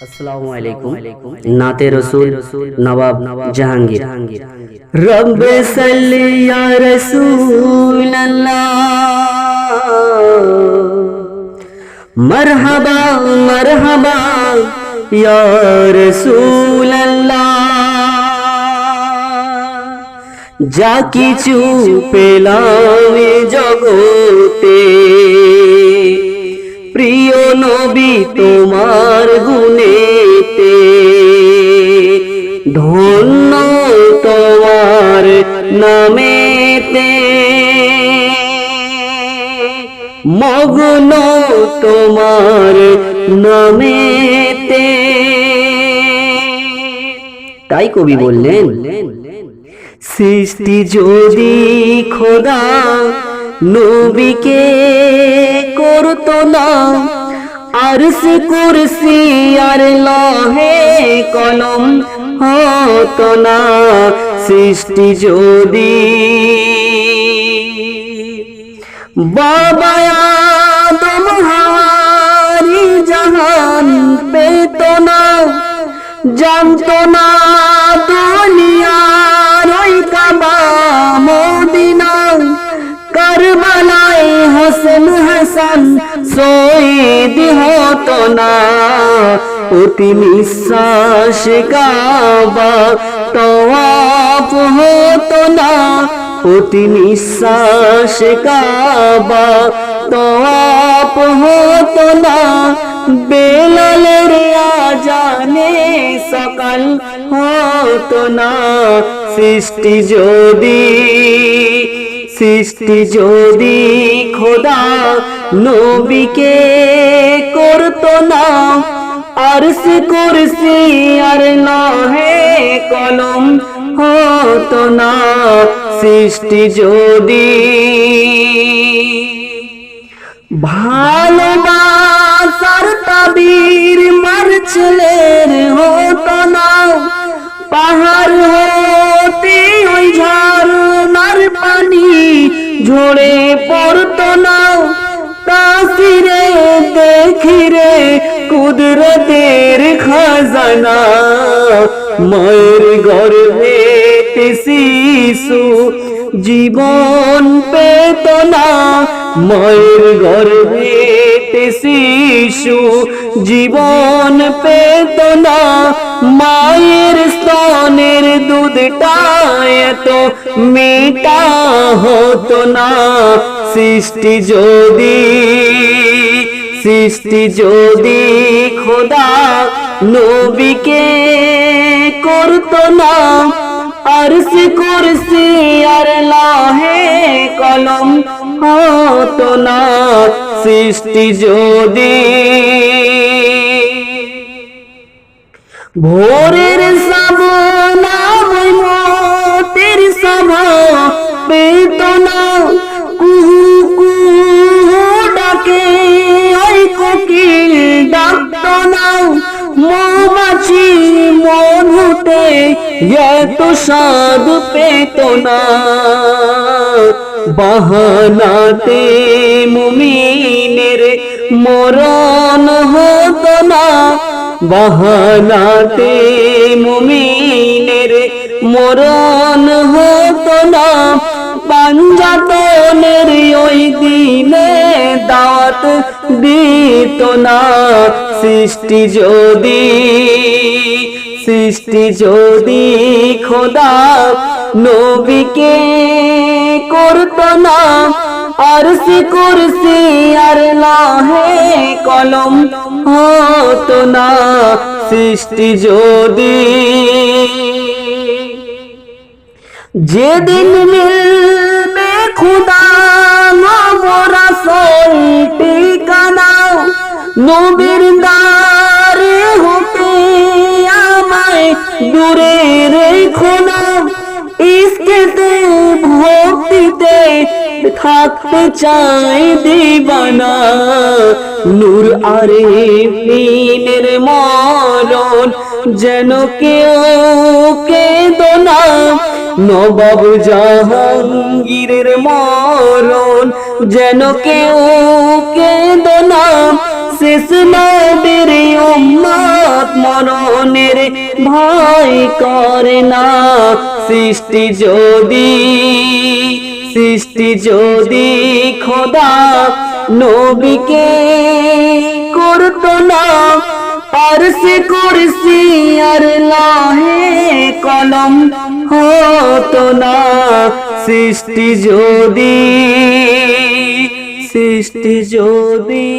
আসসালামু আলাইকুম নাতে রসুল নবাব জাহাঙ্গীর রব সাল্লি ইয়া রাসূল মরহবা মরহবা ইয়া রাসূল যা কিছু পেলাম এ জগতে প্রিয় নবী তোমার গুণেতে ধন্য তোমার নামেতে। মগ্ন তোমার নামেতে। তাই কবি বললেন, সৃষ্টি যদি খোদা নবীকে করতো না আর সে কুরসি আর লহে কলম হতো না সৃষ্টি যদি। বাবা হারি জাহান পেত না জানতো না না অতি নিঃশ্বাস কাবা, তওয়াফ হতো না। অতি নিঃশ্বাস কাবা, তওয়াফ হতো না। বেলালের আজানে সকাল হতো না। সৃষ্টি যদি সৃষ্টি যদি খোদা নবীকে করত না আর সে কুরসি আর নহে কলম হতো না। সৃষ্টি যদি ভালোবাসার ঝরে পড়তো না। তাসিরে দেখি রে কুদরতের খাজানা। মায়ের গর্ভে শিশু জীবন পেত না। মায়ের গর্ভে শিশু জীবন পেত না। মায়ের দুধটা এত মিটা হতো না। সৃষ্টি যদি সৃষ্টি যদি খোদা নবীকে করতো না। আর সে কুরসি আর লাহে কলম হতো না। সৃষ্টি যদি, ভোরের মৌমাছি মধুতে এত স্বাদ পেত না। বাহানাতে মুমিনের মরণ হতো না। বাহানাতে মুমিনের মরণ হতো না। পাঞ্জাতনের ওই দিনে দাঁত দিত না। সৃষ্টি যদি সৃষ্টি যদি খোদা নবীকে করতো না। আর সে কুরসি আর লাহে কলম হতো না। সৃষ্টি যদি, যেদিন মিলবে খুদা না ইসকেতে ভক্তিতে থাকতে চাই দিবানা। নূর আরে পিনের মরণ যেন কেউ কে দোনা নবাব জাহাঙ্গীরের মরণ যেন কেউ কে দোনা শেষ নবীর উম্মত মরণের ভয় করে না। সৃষ্টি যদি সৃষ্টি যদি খোদা নবীকে করতো না, আর সে কুরসি আর লাহে কলম হতো না। সৃষ্টি যদি সৃষ্টি যদি